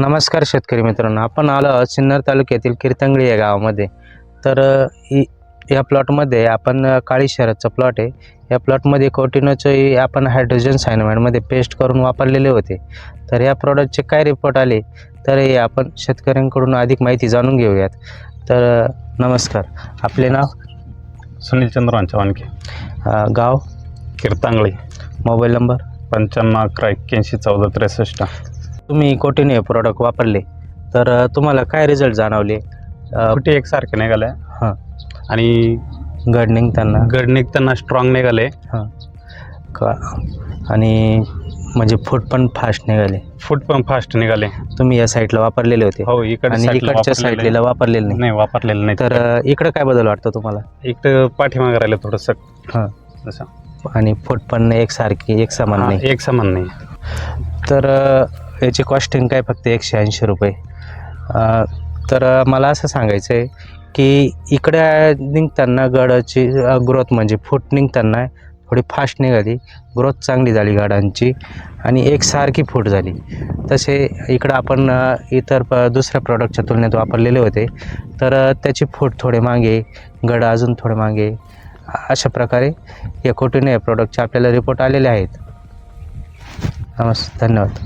नमस्कार शेतकरी मित्रांनो. आपण आलो सिन्नर तालुक्यातील कीर्तंगळी या गावामध्ये. तर या प्लॉटमध्ये आपण काळी शहराचा प्लॉट आहे. या प्लॉटमध्ये कोटिनोचं आपण हायड्रोजन सायनामाइडमध्ये पेस्ट करून वापरलेले होते. तर या प्रॉडक्टचे काय रिपोर्ट आले? तर हे आपण शेतकऱ्यांकडून अधिक माहिती जाणून घेऊयात. तर नमस्कार. आपले नाव? सुनील चंद्रवान चव्हाणके गाव? कीर्तांगळी. Mobile number? पंच्याण्णव अकरा एक्क्याऐंशी चौदा त्रेसष्ट. तुम्ही कोटिनो हे प्रोडक्ट वापरले तर तुम्हाला काय रिझल्ट जाणवले? कुठे एकसारखे निघाले. हां. आणि गड निघताना. गड निघताना स्ट्रॉंग निघाले. हां. का? आणि म्हणजे फूट पण फास्ट निघाले. फूट पण फास्ट निघाले. तुम्ही या साईडला वापरलेले होते. हो इकडे इकडच्या साईडला वापरलेले. नाही. नाही वापरलेलं नाही. तर इकडं काय बदल वाटतो तुम्हाला? इकडं पाठीमागे राहिलं थोडंसं. हां. असं. आणि फूट पण एकसारखी एक समान नाही. एक समान नाही. तर याची कॉस्टिंग काय फक्त एकशे ऐंशी रुपये. तर मला असं सांगायचं आहे की इकडे निघताना गडाची ग्रोथ म्हणजे फूट निघताना थोडी फास्ट निघाली. ग्रोथ चांगली झाली गाडांची आणि एकसारखी फूट झाली. तसे इकडं आपण इतर प दुसऱ्या प्रॉडक्टच्या तुलनेत वापरलेले होते. तर त्याची फूट थोडे मागे गड अजून थोडे मागे अशा प्रकारे या कोटीने या प्रॉडक्टचे आपल्याला रिपोर्ट आलेले आहेत. नमस्ते धन्यवाद.